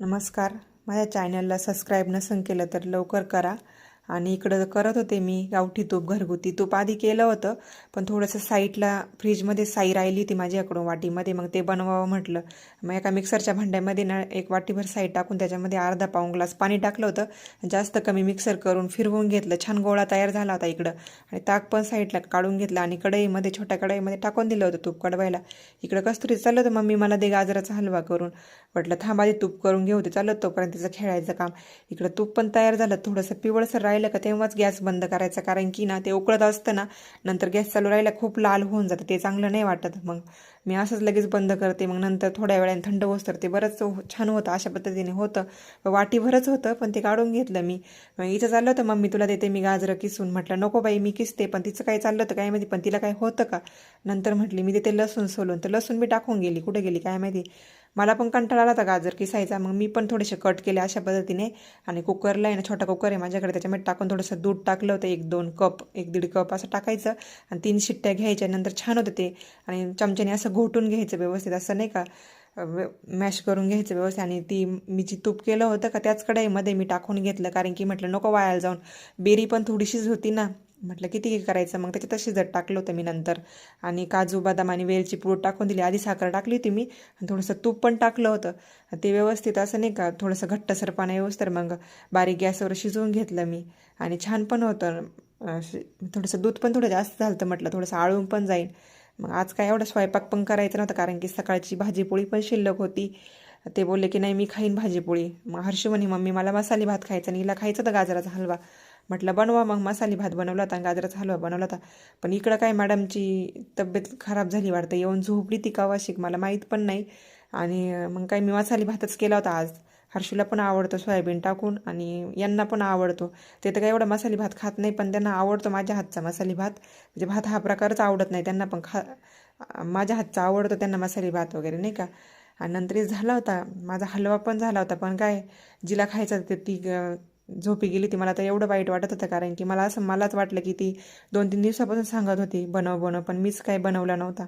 नमस्कार. माझ्या चॅनलला सबस्क्राईब नसन केलं तर लवकर करा. आणि इकडं करत होते मी गावठी तूप घरगुती तूप आधी केलं होतं पण थोडंसं साईडला फ्रीजमध्ये साई राहिली होती माझ्याकडून वाटीमध्ये मग ते बनवावं म्हटलं. मग एका मिक्सरच्या भांड्यामध्ये ना एक वाटीभर साई टाकून त्याच्यामध्ये अर्धा पाऊण ग्लास पाणी टाकलं होतं. जास्त कमी मिक्सर करून फिरवून घेतलं. छान गोळा तयार झाला होता इकडं. आणि ताक पण साईडला काढून घेतलं आणि कढईमध्ये छोट्या कढईमध्ये टाकून दिलं होतं तूप कडवायला इकडं कस्तुरी चाललं होतं मम्मी मला दे गाजराचा हलवा करून. म्हटलं थांबा ते तूप करून घेऊ ते चालत तोपर्यंत तिचं खेळायचं काम. इकडं तूप पण तयार झालं. थोडंसं पिवळसर राहिलं का तेव्हाच गॅस बंद करायचा कारण की ना ते उकळत असतं ना नंतर गॅस चालू राहिला खूप लाल होऊन जातं ते चांगलं नाही वाटत. मग मी असंच लगेच बंद करते मग नंतर थोड्या वेळाने थंड होस तर ते बरंच हो, छान होतं अशा पद्धतीने होतं. वाटीभरच होतं पण ते काढून घेतलं मी. मग चाललं होतं मम्मी तुला देते मी गाजरं किसून. म्हटलं नको बाई मी किसते पण तिचं काय चाललं होतं काय माहिती पण तिला काय होतं का? नंतर म्हटली मी देते लसूण सोलून. तर लसूण मी टाकून गेली कुठे गेली काय माहिती. मला पण कंटाळा आला होता गाजर किसायचा. मग मी पण थोडेसे कट केले अशा पद्धतीने. आणि कुकरला आहे ना छोटा कुकर आहे माझ्याकडे. त्याच्यामध्ये टाकून थोडंसं दूध टाकलं होतं. एक दोन कप एक दीड कप असं टाकायचं. आणि तीन शिट्ट्या घ्यायच्या. नंतर छान होतं ते. आणि चमच्याने असं घोटून घ्यायचं व्यवस्थित. असं नाही का मॅश करून घ्यायचं व्यवस्थित. आणि ती मी जी तूप केलं होतं का त्याच कढाईमध्ये मी टाकून घेतलं. कारण की म्हटलं नको वायाला जाऊन. बेरी पण थोडीशीच होती ना. म्हटलं किती करायचं? मग त्याच्यात शिजत टाकलं होतं मी नंतर. आणि काजू बदाम आणि वेलची पूड टाकून दिली. आधी साखर टाकली होती मी. आणि थोडंसं तूप पण टाकलं होतं. ते व्यवस्थित असं नाही का थोडंसं घट्टसर पाणी व्यवस्थित. तर मग बारीक गॅसवर शिजवून घेतलं मी. आणि छान पण होतं. थोडंसं दूध पण थोडं जास्त झालं म्हटलं. थोडंसं आळून पण जाईल मग आज काय एवढं स्वयंपाक पण करायचं नव्हतं कारण की सकाळची भाजीपोळी पण शिल्लक होती. ते बोलले की नाही मी खाईन भाजीपोळी. मग हर्षू म्हणे मम्मी मला मसाले भात खायचा आणि हिला खायचं होतं गाजराचा हलवा. म्हटलं बनवा मग मसाले भात बनवला होता गाजराचा हलवा बनवला होता. पण इकडं काय मॅडमची तब्येत खराब झाली वाटतं. येऊन झोपली ती कावाशिक मला माहीत पण नाही. आणि मग काय मी मसाले भातच केला होता आज. हर्षूला पण आवडतो सोयाबीन टाकून आणि यांना पण आवडतो. ते तर काय एवढा मसाले भात खात नाही पण त्यांना आवडतो माझ्या हातचा मसाले भात. म्हणजे भात हा प्रकारच आवडत नाही त्यांना पण खा माझ्या हातचा आवडतो त्यांना मसाले भात वगैरे नाही का? आणि नंतर झाला होता माझा हलवा पण झाला होता. पण काय जिला खायचं ते ती झोपी गेली ती मला तर एवढं वाईट वाटत होतं कारण की मला असं मलाच वाटलं की ती दोन तीन दिवसापासून सांगत होती बनव बनव. पण मीच काही बनवला नव्हता.